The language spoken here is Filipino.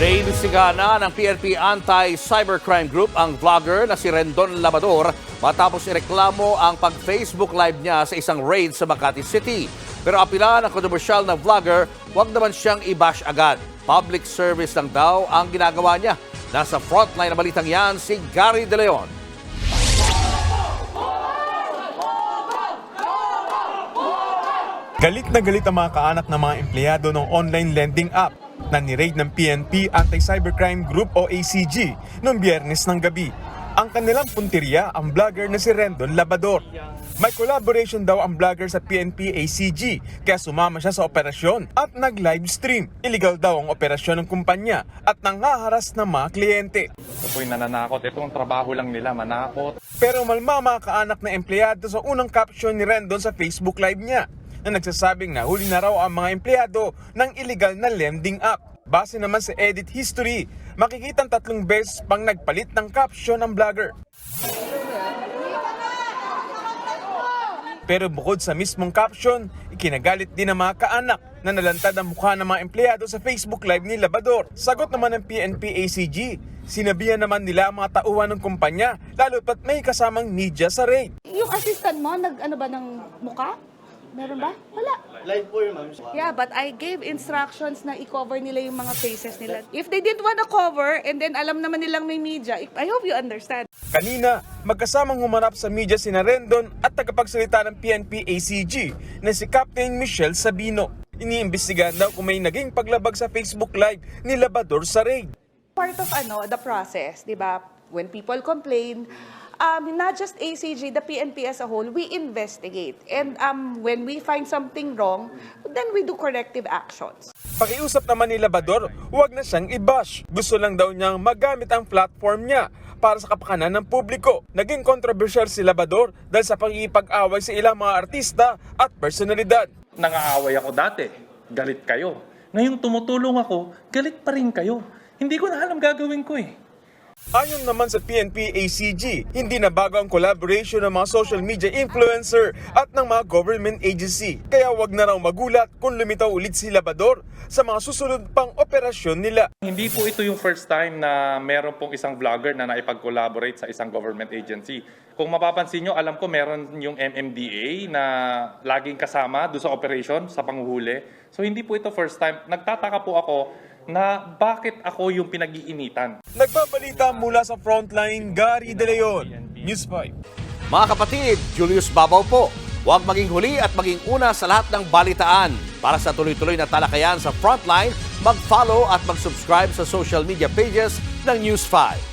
Naimbestigahan na ng PNP Anti-Cybercrime Group ang vlogger na si Rendon Labador matapos ireklamo ang pag-Facebook Live niya sa isang raid sa Makati City. Pero apila ng kontrobersyal na vlogger, huwag naman siyang i-bash agad. Public service lang daw ang ginagawa niya. Nasa frontline na balitang yan si Gary De Leon. Galit na galit ang mga kaanak ng mga empleyado ng online lending app na niraid ng PNP Anti-Cybercrime Group o ACG noong biyernes ng gabi. Ang kanilang punteriya ang vlogger na si Rendon Labador. May collaboration daw ang vlogger sa PNP ACG kaya sumama siya sa operasyon at nag-live stream. Illegal daw ang operasyon ng kumpanya at nangaharas ng mga kliyente. Ito po'y nananakot. Ito ang trabaho lang nila, manakot. Pero malma mga kaanak na empleyado sa unang caption ni Rendon sa Facebook Live niya na nagsasabing na huli na raw ang mga empleyado ng illegal na lending app. Base naman sa edit history, makikitang tatlong beses pang nagpalit ng caption ng vlogger. Pero bukod sa mismong caption, ikinagalit din ng mga kaanak na nalantad ang mukha ng mga empleyado sa Facebook Live ni Labador. Sagot naman ng PNP ACG, sinabihan naman nila ang mga tauhan ng kumpanya lalo pat may kasamang media sa raid. Yung assistant mo, nag ano ba ng muka? Meron ba? Wala. Live po yun, ma'am. Yeah, but I gave instructions na i-cover nila yung mga faces nila. If they didn't wanna cover, and then alam naman nilang may media, I hope you understand. Kanina, magkasamang humarap sa media si Rendon at tagapagsalita ng PNP ACG na si Captain Michelle Sabino. Iniimbestigahan daw kung may naging paglabag sa Facebook Live ni Labador sa raid. Part of ano, the process, di ba? When people complain, um, not just ACG, the PNP as a whole, we investigate. And um, when we find something wrong, then we do corrective actions. Pakiusap naman ni Labador, huwag na siyang i-bash. Gusto lang daw niyang magamit ang platform niya para sa kapakanan ng publiko. Naging kontrobersyal si Labador dahil sa pangipag-away sa ilang mga artista at personalidad. Nangaaway ako dati. Galit kayo. Ngayong tumutulong ako, galit pa rin kayo. Hindi ko na alam gagawin ko eh. Ayon naman sa PNP ACG, hindi na bago ang collaboration ng mga social media influencer at ng mga government agency. Kaya wag na raw magulat kung lumitaw ulit si Labador sa mga susunod pang operasyon nila. Hindi po ito yung first time na meron pong isang vlogger na naipag-collaborate sa isang government agency. Kung mapapansin nyo, alam ko meron yung MMDA na laging kasama doon sa operation, sa panguhuli. So hindi po ito first time. Nagtataka po ako na bakit ako yung pinag-iinitan. Nagbabalita mula sa frontline, Gary De Leon, News 5. Mga kapatid, Julius Babaw po. Huwag maging huli at maging una sa lahat ng balitaan. Para sa tuloy-tuloy na talakayan sa Frontline, mag-follow at mag-subscribe sa social media pages ng News 5.